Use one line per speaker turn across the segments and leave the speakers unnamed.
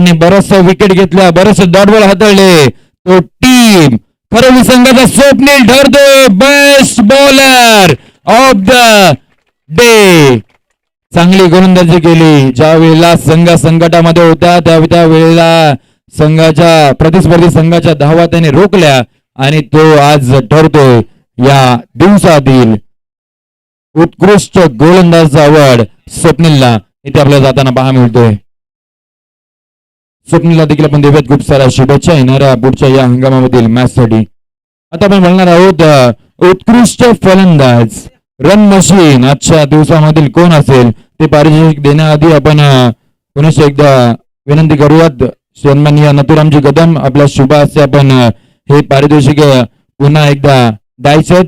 ज्याने बरचसा विकेट घेतल्या बरेचसे डॉट हाताळले. तो टीम खरवली संघाचा Swapnil ठरतोय best bowler of the day चांगली गोलंदाजी केली. ज्या वेळेला संघ संकटामध्ये होता त्या त्या वेळेला संघाच्या प्रतिस्पर्धी संघाच्या धावा त्याने रोखल्या आणि तो आज ठरतोय या दिवसातील उत्कृष्ट गोलंदाज अवॉर्ड स्वप्नीलला इथे आपल्याला जाताना पहा मिळतोय. स्वप्नीला देखील आपण देऊयात खूप साऱ्या शुभेच्छा. येणाऱ्या पुढच्या या हंगामामधील मॅच साठी आता आपण म्हणणार आहोत उत्कृष्ट फलंदाज रन मशीन आजच्या दिवसामधील कोण असेल ते पारितोषिक देण्याआधी आपण अ, एकदा विनंती करूयात. सन्माननीय नथुरामजी कदम आपल्या शुभ हस्ते आपण हे पारितोषिक पुन्हा एकदा द्यायचे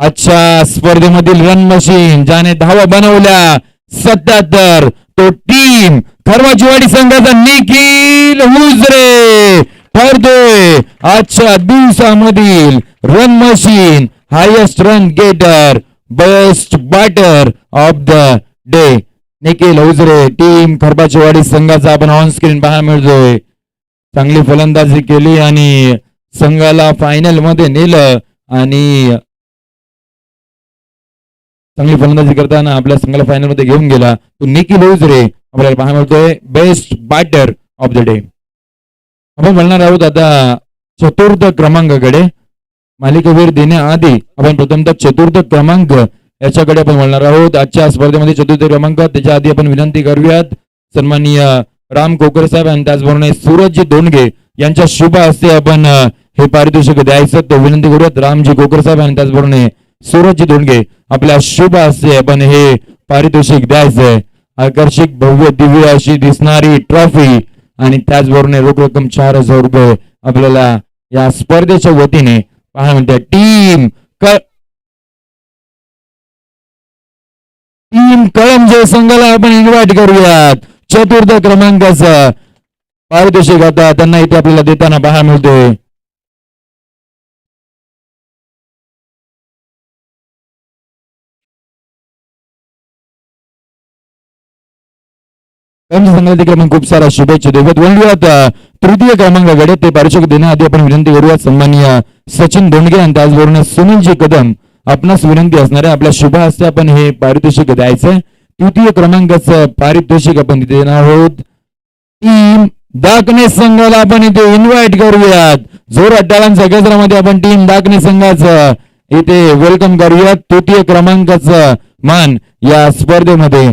आजच्या स्पर्धेमधील रन मशीन ज्याने धावा बनवल्या सत्याहत्तर. तो टीम खरवाजीवाडी संघाचा निखिल हुजरे ठरतोय. आजच्या दिवसामधील run machine highest run getter best batter of the day Nikhil Hujare team Kharbachiwadi संघाचा आपण ऑन स्क्रीन पाहायला मिळतोय. चांगली फलंदाजी केली आणि संघाला फायनलमध्ये नेलं आणि चांगली फलंदाजी करताना आपल्या संघाला फायनलमध्ये घेऊन गेला. तो निखिल रे आपल्याला पाहायला मिळतोय. Best batter of the day आपण बोलणार आहोत आता चतुर्थ क्रमांकाकडे. मालिकावीर देण्याआधी आपण प्रथमतः चतुर्थ क्रमांक याच्याकडे आपण बोलणार आहोत. आजच्या स्पर्धेमध्ये चतुर्थ क्रमांक. त्याच्या आधी आपण विनंती करूयात. सन्माननीय राम कोकर साहेब आणि त्याचबरोबर सूरजजी दोंडगे यांच्या शुभ हस्ते आपण हे पारितोषिक द्यायचं. तो विनंती करूयात. रामजी कोकर साहेब आणि त्याचबरोबर सूरजजी दोंडगे आपल्या शुभ हस्ते आपण हे पारितोषिक द्यायचंय आकर्षक भव्य दिव्य अशी दिसणारी ट्रॉफी आणि त्याचबरोबर रोख रक्कम चार हजार रुपये आपल्याला या स्पर्धेच्या वतीने पाहायला म्हणते टीम टीम कळमजे संघाला आपण इन्व्हाइट करूयात. चतुर्थ क्रमांकाचं. पारितोषिक आता त्यांना इथे आपल्याला देताना पाहायला मिळतोय संघाला देखील आपण खूप साऱ्या शुभेच्छा देऊयात बोलूयात तृतीय क्रमांकाकडे ते पारितोषिक देण्याआधी आपण विनंती करूयात सन्माननीय सचिन दोंडगे आणि त्याचबरोबर सुनीलजी कदम आपणास विनंती असणार आहे आपल्या शुभ हस्ते आपण हे पारितोषिक द्यायचं तृतीय क्रमांकाचं पारितोषिक आपण तिथे देणार आहोत टीम दाकणे संघाला आपण इथे इन्व्हाइट करूयात जोर टाळांच्या गजरामध्ये आपण टीम दाकणे संघाचं इथे वेलकम करूयात तृतीय क्रमांकाचं मान या स्पर्धेमध्ये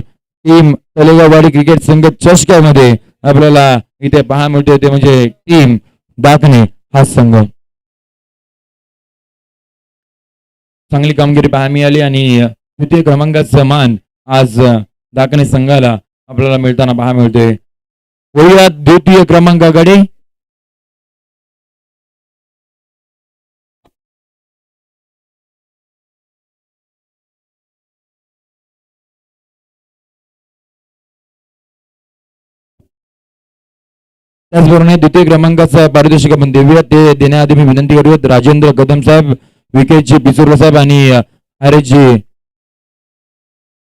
टीम तलेगाववाडी क्रिकेट संघ चषकामध्ये आपल्याला इथे पाहा मिळते. ते म्हणजे टीम दाखणे हा संघ. चांगली कामगिरी पाहायला मिळाली आणि तृतीय क्रमांकाचा मान आज दाखणे संघाला आपल्याला मिळताना पाहा मिळते वळूयात द्वितीय क्रमांकाकडे. त्याचबरोबर द्वितीय क्रमांकाचा पारितोषिक आपण देऊया ते देण्याआधी मी विनंती करूयात राजेंद्र कदम साहेब विके जी पिचुर्ला साहेब आणि हरेशजी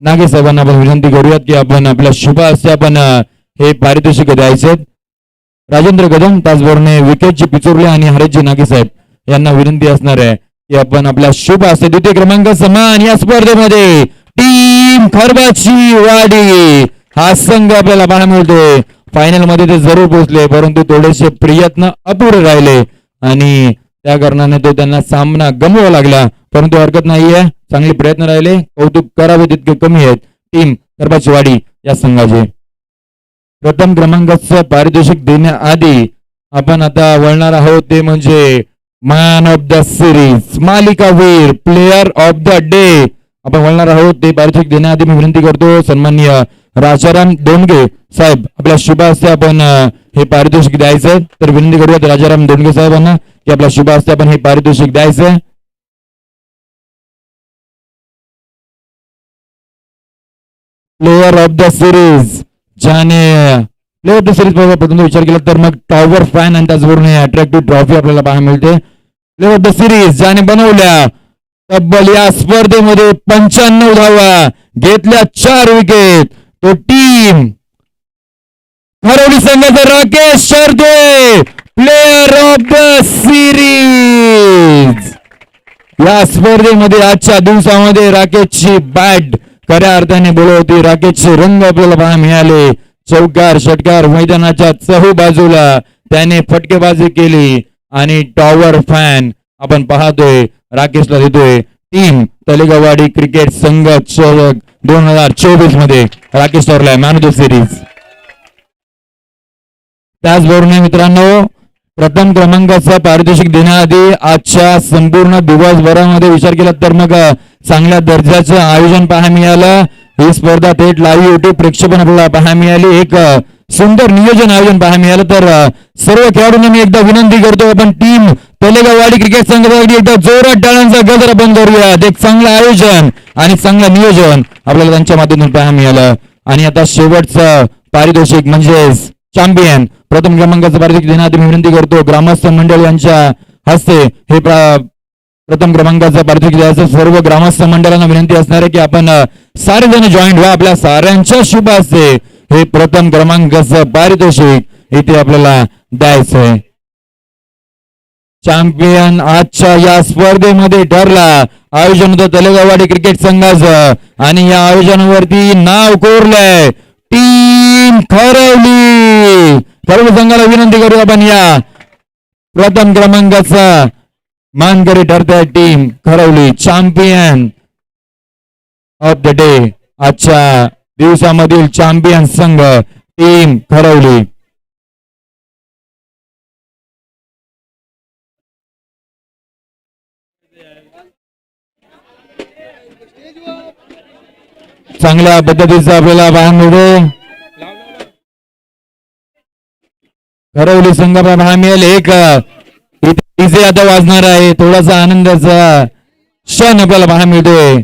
नागे साहेबांना आपण विनंती करूयात की आपण आपल्या शुभ हस्ते आपण हे पारितोषिक द्यायचे राजेंद्र कदम त्याचबरोबर विकेटजी पिचुर्ले आणि हरेशजी नागे साहेब यांना विनंती असणार आहे की आपण आपल्या शुभ हस्ते द्वितीय क्रमांक समान या स्पर्धेमध्ये टीम खरबाची वाडी हा संघ आपल्याला पाहायला मिळतोय. फायनलमध्ये ते जरूर पोहोचले परंतु थोडेसे प्रयत्न अपुरे राहिले आणि त्या कारणाने तो त्यांना सामना गमवावा लागला. परंतु हरकत नाहीये चांगले प्रयत्न राहिले. कौतुक करावे तितके कमी आहेत. टीम खरबाची या संघाचे. प्रथम क्रमांकाचं पारितोषिक देण्याआधी आपण आता वळणार आहोत ते म्हणजे मॅन ऑफ द सिरीज मालिकावीर प्लेयर ऑफ द डे आपण वळणार आहोत ते पारितोषिक देण्याआधी मी विनंती करतो सन्माननीय राजाराम दोंडगे साहेब आपल्या शुभ हस्ते आपण हे पारितोषिक द्यायचंय. तर विनंती करूयात राजाराम दोंडगे साहेबांना की आपल्या शुभ हस्ते आपण हे पारितोषिक द्यायचंय. प्लेअर ऑफ द सिरीज ज्याने प्लेअर ऑफ द सिरीज बघा प्रथम विचार केला तर मग टॉवर फॅन आणि त्याचबरोबर अट्रॅक्टिव्ह ट्रॉफी आपल्याला पाहायला मिळते. प्लेअर ऑफ द सिरीज ज्याने बनवल्या तब्बल या स्पर्धेमध्ये पंच्याण्णव धावा घेतल्या चार विकेट तो टीम हरवली संघाचा Rakesh Sharde player of the series या स्पर्धेमध्ये आजच्या दिवसामध्ये राकेशची बॅट खऱ्या अर्थाने बोलवती. राकेशचे रंग आपल्याला पाहायला मिळाले. चौकार षटकार मैदानाच्या चहू बाजूला त्याने फटकेबाजी केली आणि टॉवर फॅन आपण पाहतोय राकेशला देतोय. टीम तलेगावाडी क्रिकेट संघ दोन हजार चोवीसमध्ये राकेश टॉरला मॅन ऑफ द सिरीज त्याचबरोबर मित्रांनो प्रथम क्रमांकाचा पारितोषिक देण्याआधी आजच्या संपूर्ण दिवसभरामध्ये विचार केला तर मग चांगल्या दर्जाचं आयोजन पाहायला मिळालं. ही स्पर्धा थेट लाईव्ह युट्यूब प्रेक्षेपण आपल्याला पाहायला मिळाली. एक सुंदर नियोजन आयोजन पाहायला मिळालं. तर सर्व खेळाडूंना मी एकदा विनंती करतो आपण टीम तलेगाववाडी क्रिकेट संघासाठी एकदा जोरात टाळांचा गजर आपण करूयात. एक चांगलं आयोजन. आणि चांगलं नियोजन आपल्याला त्यांच्या माध्यमातून पाहायला मिळालं. आणि आता शेवटचं पारितोषिक म्हणजेच चॅम्पियन प्रथम क्रमांकाचं पारितोषिक देण्यात मी विनंती करतो ग्रामस्थ मंडळ यांच्या हस्ते हे प्रथम क्रमांकाचं पारितोषिक द्यायचं. सर्व ग्रामस्थ मंडळांना विनंती असणार आहे की आपण सारेजण सारे जण जॉईंट व्हा. आपल्या साऱ्यांच्या शुभ असते हे प्रथम क्रमांकाचं पारितोषिक इथे आपल्याला द्यायचं आहे चॅम्पियन आजच्या या स्पर्धेमध्ये ठरला. आयोजन होतं तलेगावाडी क्रिकेट संघाचं. आणि या आयोजनावरती नाव कोरलंय. टीम ठरवली. सर्व संघाला विनंती करू आपण या. प्रथम क्रमांकाचा मानकरी ठरते टीम ठरवली. चॅम्पियन ऑफ द डे आजच्या दिवसामधील चॅम्पियन संघ टीम ठरवली. चांगल्या पद्धतीचं आपल्याला पाहायला मिळतो करवली संघाला पाहायला मिळेल एक इथे आता वाजणार आहे. थोडासा आनंदाचा क्षण आपल्याला पाहायला मिळतोय.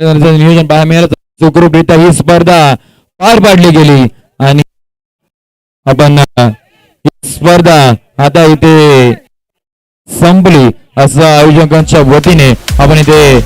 नियोजन पाहायला मिळालं सुखरूपरित्या ही स्पर्धा पार पाडली गेली. आणि आपण स्पर्धा आता इथे संपली. असं आयोजकांच्या वतीने आपण इथे